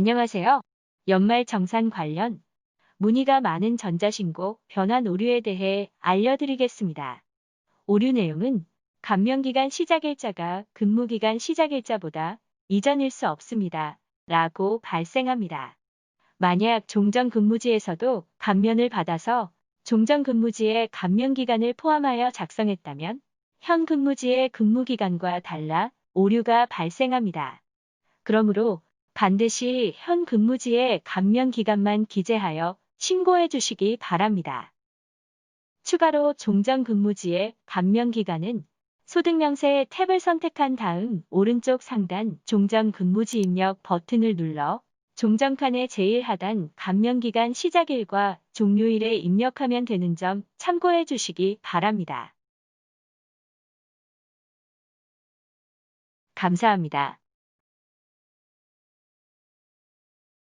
안녕하세요. 연말 정산 관련 문의가 많은 전자신고 변환 오류에 대해 알려드리겠습니다. 오류 내용은 감면기간 시작일자가 근무기간 시작일자보다 이전일 수 없습니다. 라고 발생합니다. 만약 종전근무지에서도 감면을 받아서 종전근무지의 감면기간을 포함하여 작성했다면 현 근무지의 근무기간과 달라 오류가 발생합니다. 그러므로 반드시 현 근무지의 감면 기간만 기재하여 신고해 주시기 바랍니다. 추가로 종전 근무지의 감면 기간은 소득명세 탭을 선택한 다음 오른쪽 상단 종전 근무지 입력 버튼을 눌러 종전칸의 제일 하단 감면 기간 시작일과 종료일에 입력하면 되는 점 참고해 주시기 바랍니다. 감사합니다.